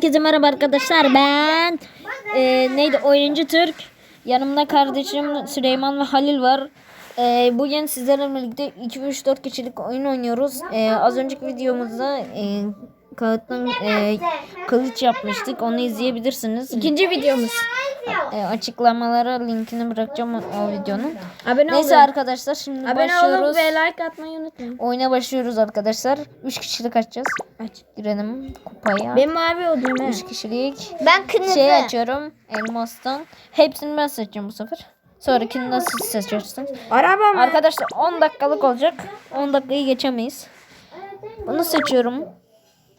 Herkese merhaba arkadaşlar. Ben e, neydi? Oyuncu Türk. Yanımda kardeşim Süleyman ve Halil var. E, bugün sizlerle birlikte 2-3-4 kişilik oyun oynuyoruz. E, az önceki videomuzda e, kağıttan e, kılıç yapmıştık. Onu izleyebilirsiniz. İkinci videomuz e, açıklamalara linkini bırakacağım o, o videonun Abone neyse olun. arkadaşlar şimdi Abone başlıyoruz olun ve like atmayı unutmayın. oyuna başlıyoruz arkadaşlar 3 kişilik açacağız Aç. girelim kupaya Ben mavi oldum he. 3 kişilik Ben kırmızı. şey açıyorum elmastan. Hepsini ben seçeceğim bu sefer. Sonrakini siz seçiyorsunuz. Araba mı? Arkadaşlar 10 dakikalık olacak. 10 dakikayı geçemeyiz. Bunu seçiyorum.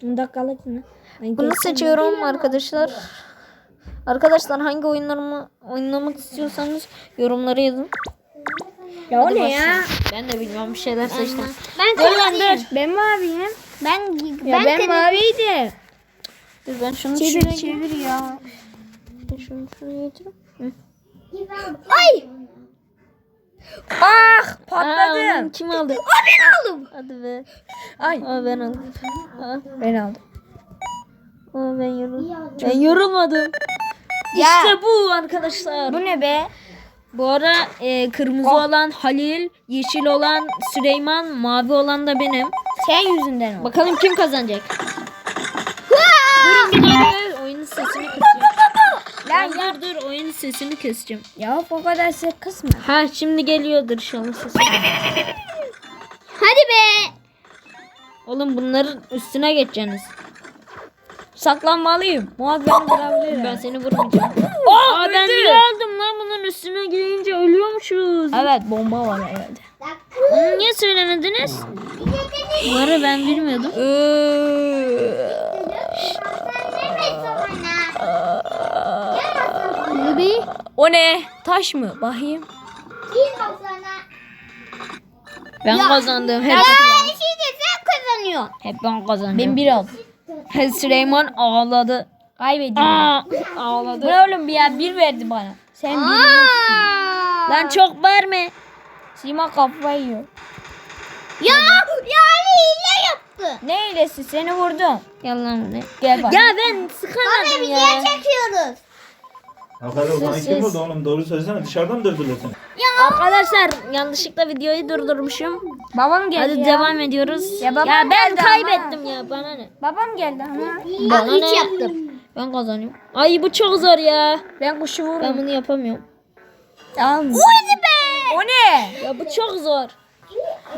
dakikalık mı? Bunu seçiyorum arkadaşlar. Arkadaşlar hangi oyunlarımı oynamak istiyorsanız yorumlara yazın. Ya o Hadi ne ya? Ben de bilmiyorum bir şeyler seçtim. Ben kırmızıyım. Ben maviyim. Ben Ya ben, ben, maviydim. Dur ben şunu Çevir şuraya çevir ya. Ben şunu şuraya getireyim. Ay! Ah Aa, onu patladım. kim aldı? Ben aldım. Hadi be. Ay Aa, ben aldım. Aa. ben aldım. Aa, ben yorulmadım. Ben yorulmadım. Ya. İşte bu arkadaşlar. Bu ne be? Bu ara e, kırmızı olan Halil, yeşil olan Süleyman, mavi olan da benim. Sen yüzünden oldu. Bakalım kim kazanacak? Durun bir dakika. Oyunun sesini kısacağım. Lan Lan dur dur oyunun sesini keseceğim. ya o kadar ses kısma. Ha şimdi geliyordur inşallah sesi. Hadi be. Oğlum bunların üstüne geçeceksiniz. Saklanmalıyım. Muhat beni vurabilir. Ben seni vurmayacağım. Oh, Aa ben niye aldım lan bunun üstüne girince ölüyormuşuz. Evet bomba var herhalde. Onu niye söylemediniz? Bunları ben bilmiyordum. Ruby. o ne? Taş mı? Bakayım. Ben kazandım. Hep, Ya aynı şey de sen kazanıyorsun. hep ben kazandım. Ben bir aldım. Süleyman ağladı. Kaybediyorum. Aa, Bu ağladı. ne oğlum bir ya? Bir verdi bana. Sen bir. Lan çok verme. Sima kafayı yiyor. Ya yani hile yaptı. Ne iyilesi seni vurdum. Yalan ne? Gel bak. Ya ben Bana sıkamadım video ya. çekiyoruz. Hakikaten o zaman Siz- kim siz- vurdu oğlum? Doğru söylesene dışarıdan mı dövdüler seni? Arkadaşlar yanlışlıkla videoyu durdurmuşum. Babam geldi Hadi ya. devam ediyoruz. Ya babam ben geldi kaybettim ya bana ne? Babam geldi ama. Bana ne? yaptım. Ben kazanıyorum. Ay bu çok zor ya. Ben kuşu Ben vururum. bunu yapamıyorum. Tamam. Hadi be. O ne? Ya bu çok zor.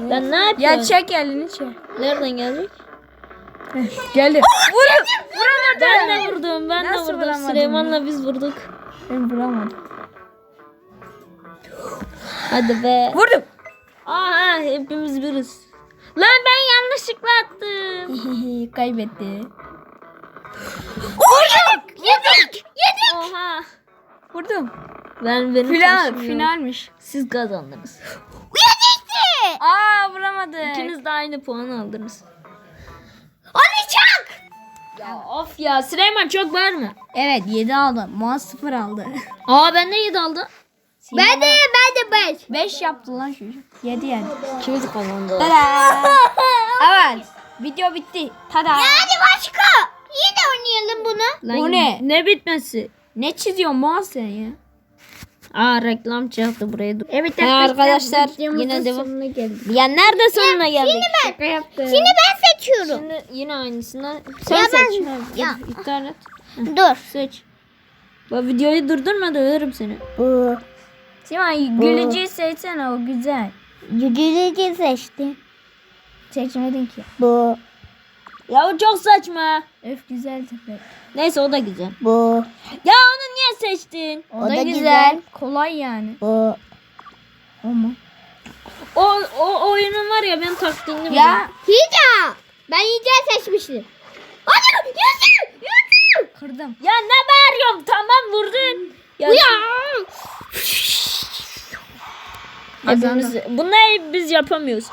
Ben ne yapıyorum? Ya çek elini çek. Nereden gelecek? Geldi. Vur. Vuramadım. Ben de vurdum. Ben Nasıl de vurdum. Süleyman'la biz vurduk. Ben vuramadım. Hadi be. Vurdum. Aha hepimiz biriz. Lan ben yanlışlıkla attım. Kaybetti. Vurduk. Yedik. Yedik. Oha. Vurdum. Ben benim Final, finalmiş. Siz kazandınız. Yedikti. Aa vuramadı. İkiniz de aynı puan aldınız. Onu çak. Ya of ya Süleyman çok var mı? Evet 7 aldı. Muaz 0 aldı. Aa ben de 7 aldı. Ben de ben de beş. 5 yaptı lan çocuk. 7 yani. Kim kazandı? Tada. evet. Video bitti. Tada. Hadi başka. Yine oynayalım bunu. Lan O ne? Ne bitmesi? Ne çiziyorsun Muaz sen ya? Aa reklam çıktı buraya. Dur. Evet Ha, arkadaşlar yine devam. Ya nerede sonuna geldik? Şaka yaptım. Şimdi ben seçiyorum. Şimdi yine aynısını. Sen Ya ben- seç. ya. Dur, İptal et. Dur. Seç. Bu videoyu durdurma da ölürüm seni. Bu. Simay gülücüğü seçsene o güzel. Yüzücü seçtim. Seçmedin ki. Bu. Ya o çok saçma. Öf güzel tepe. Neyse o da güzel. Bu. Ya onu niye seçtin? O, O da, da güzel. güzel. Kolay yani. Bu. Ama. O, o oyunun var ya ben biliyorum. Ya Hica. Ben Hica seçmiştim. Hadi yüzü. Yüzü. kırdım. Ya ne bağırıyorum tamam vurdun. Ya, Ya. Hepimiz, bunları biz yapamıyoruz.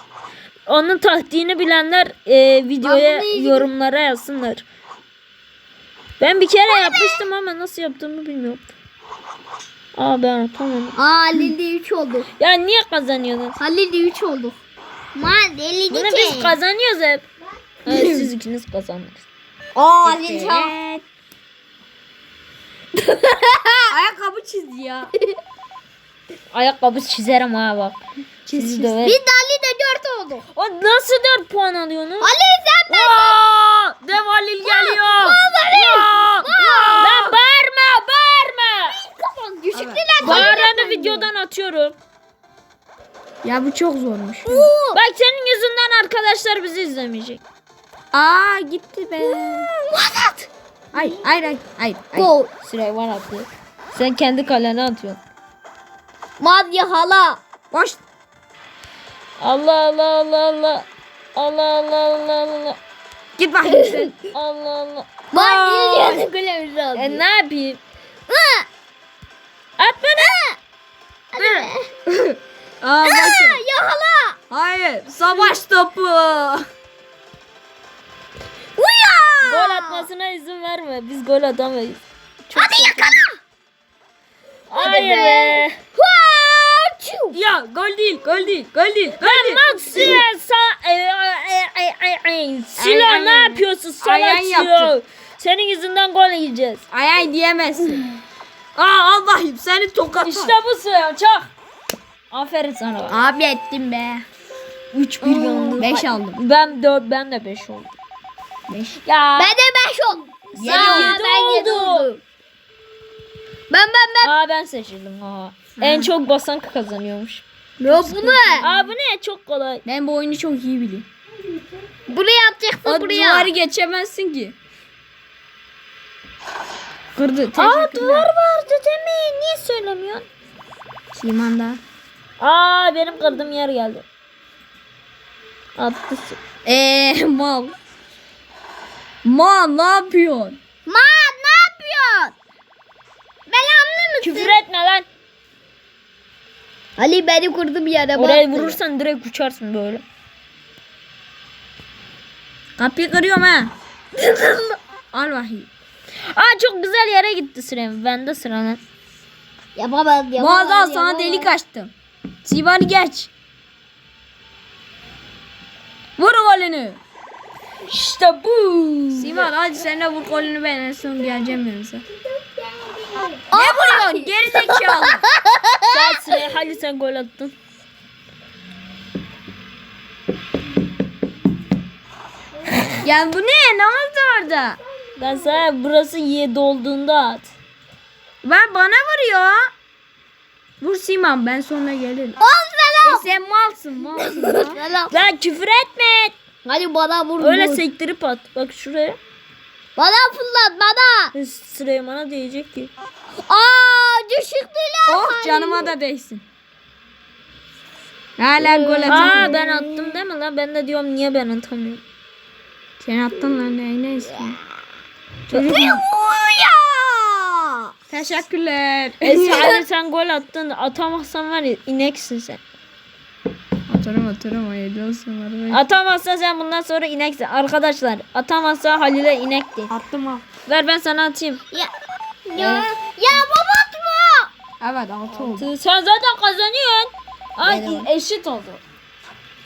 Onun taktiğini bilenler e, videoya yorumlara yazsınlar. Ben bir kere yapmıştım ama nasıl yaptığımı bilmiyorum. Aa ben yapamadım. Aa Halil'de 3 oldu. Ya niye kazanıyorsunuz? Halil'de 3 oldu. Ma deli Bunu biz kazanıyoruz hep. Evet siz ikiniz kazandınız. Aa Halil çal. Ayakkabı çizdi ya. Ayakkabı çizerim ha bak. Sizi döverim. Biz de Ali de dört olduk. O nasıl 4 puan alıyorsunuz? Ali sen Aa, Dev Halil geliyor. Aa, Ben bağırma bağırma. kafan düşüktüler. Bağıranı videodan atıyorum. Ya bu çok zormuş. Bak senin yüzünden arkadaşlar bizi izlemeyecek. Aa gitti be. Mazat. Hayır hayır hayır. hayır. Gol. Süleyman atıyor. Sen kendi kalene atıyorsun. Madya hala. Boş. Allah Allah Allah Allah. Allah Allah Allah Allah. Git bakayım sen. Allah Allah. Madya yazık öyle bir E ne yapayım? At bana. Aa başım. Ya hala. Hayır. Savaş topu. Uya. Gol atmasına izin verme. Biz gol atamayız. Çok Hadi yakala. Hayır be. be. Ya gol değil. Gol değil. Gol değil. Gol değil. bak Silah sa... Ay, ay, ay, ay, ay. Silah Ay, ay, ne ay. yapıyorsun? Ay, ay Salak yaptın. Senin yüzünden gol yiyeceğiz. Ay ay diyemezsin. Aa al bakayım seni tokat. İşte bu Silah. Çak. Aferin sana. Abi ettim be. 3 1 yandı. 5 aldım. Ben 4 ben de 5 oldum. 5. Ya. Ben de beş oldum. Sen Aa, yedi ben yedi oldun. oldum. Ben ben ben. Aa ben seçildim. Aa. En çok basan kazanıyormuş. Yok bu ne? Aa bu ne? Çok kolay. Ben bu oyunu çok iyi biliyorum. Buraya atacaksın O buraya. duvarı geçemezsin ki. Kırdı. Aa duvar vardı mi? Niye söylemiyorsun? Simanda. Aa benim kırdığım yer geldi. Attı. Eee mal. Mal ne yapıyorsun? Mısın? Küfür etme lan. Ali beni kurdum yere Oraya baktı. vurursan direkt uçarsın böyle. Kapıyı kırıyorum ha. Al bakayım. Aa çok güzel yere gitti Sürem. Bende sıra lan. Yapamaz. Boğaz al sana yapamaz. delik açtım. Sivani geç. Vur golünü. İşte bu. Sivan hadi sen de vur golünü ben en son geleceğim yanınıza. Ne vuruyorsun? Geri zekalı. Sen sıraya hadi sen gol attın. ya bu ne? Ne oldu orada? Ben sana burası 7 olduğunda at. Ben bana vuruyor. Vur Siman ben sonra gelirim. Al E sen malsın malsın. ya. Lan küfür etme. Hadi bana vur. Öyle vur. sektirip at. Bak şuraya. Bana fırlat bana. Süleyman'a diyecek ki. Aa düşüktüler. oh canıma da değsin. Hala gol Aa atamıyorum. ben attım değil mi lan? Ben de diyorum niye ben atamıyorum. Sen attın lan ne neyse. Uya. Teşekkürler. E sadece sen gol attın. Atamazsan var ya ineksin sen. Atarım atarım hayırlı olsun. Hadi. Atamazsan sen bundan sonra ineksin. Arkadaşlar atamazsa Halil'e inek de. Attım ha. Ver ben sana atayım. Ya. Ya. Ya baba atma. Evet altı oldu. Sen zaten kazanıyorsun. Ay eşit oldu.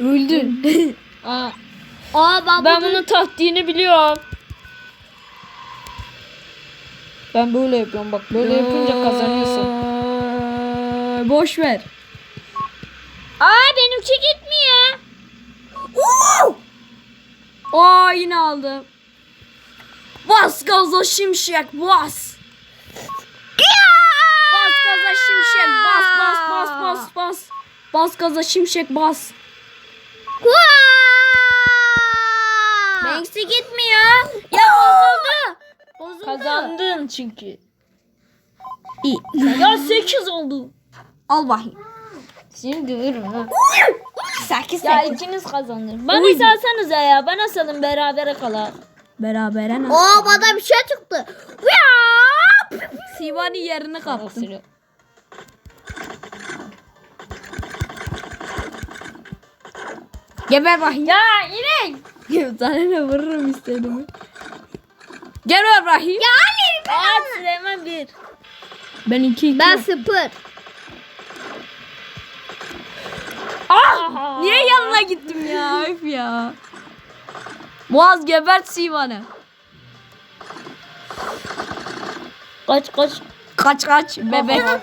Öldün. Aa, Aa ben, ben bunu... bunun taktiğini biliyorum. Ben böyle yapıyorum bak. Böyle yapınca kazanıyorsun. Boş ver. Aa benimki gitmiyor. Aa yine aldım. Bas gaza şimşek bas. Bas gaza şimşek bas bas bas bas bas. Bas gaza şimşek bas. Benimkisi gitmiyor. Ya bozuldu. Bozuldu. Kazandın çünkü. İyi. Ya 8 oldu. Al bakayım. Şimdi vururum ha. 8 Ya ikiniz kazandınız. Bana Uy. salsanıza ya. Bana salın berabere kalalım. Berabere nasıl? Aa bana bir şey çıktı. Sivani yerini kaptım. Geber bakayım. Ya inek. Sana ne vururum istediğimi. Gel ver bakayım. Ya Ali. Aa Süleyman bir. Ben iki iki. Ben sıfır. Aha. Niye yanına gittim ya? Öf ya. Boğaz gebert Sivan'ı. Kaç kaç. Kaç kaç bebek. Ya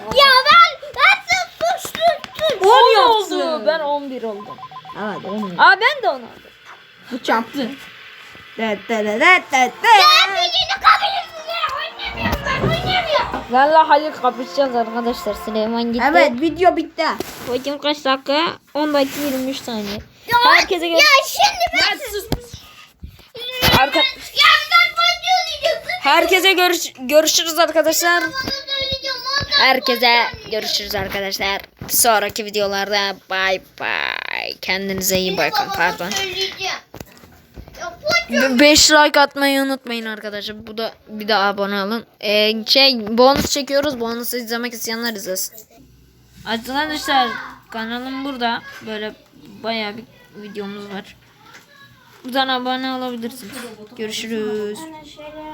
ben ben suçlusun. 10 oldu. Ben 11 oldum. Evet 10 Aa ben de 10 oldum. Bu çarptı. Ben birini ben Benle Halil kapışacağız arkadaşlar. Süleyman gitti. Evet video bitti. Bakayım kaç dakika? 10 dakika 23 saniye. Ya, Herkese gör- Ya şimdi ben... Arka- Ya sen bana söyleyeceksin. Herkese görüş görüşürüz arkadaşlar. Herkese görüşürüz arkadaşlar. Sonraki videolarda bay bay. Kendinize iyi bakın. Pardon. Söyleyeceğim. Ya bu 5 like atmayı unutmayın arkadaşlar. Bu da bir de abone olun. Ee, şey bonus çekiyoruz. Bonus izlemek isteyenler izlesin. Arkadaşlar kanalım burada. Böyle bayağı bir videomuz var. Buradan abone olabilirsiniz. Görüşürüz.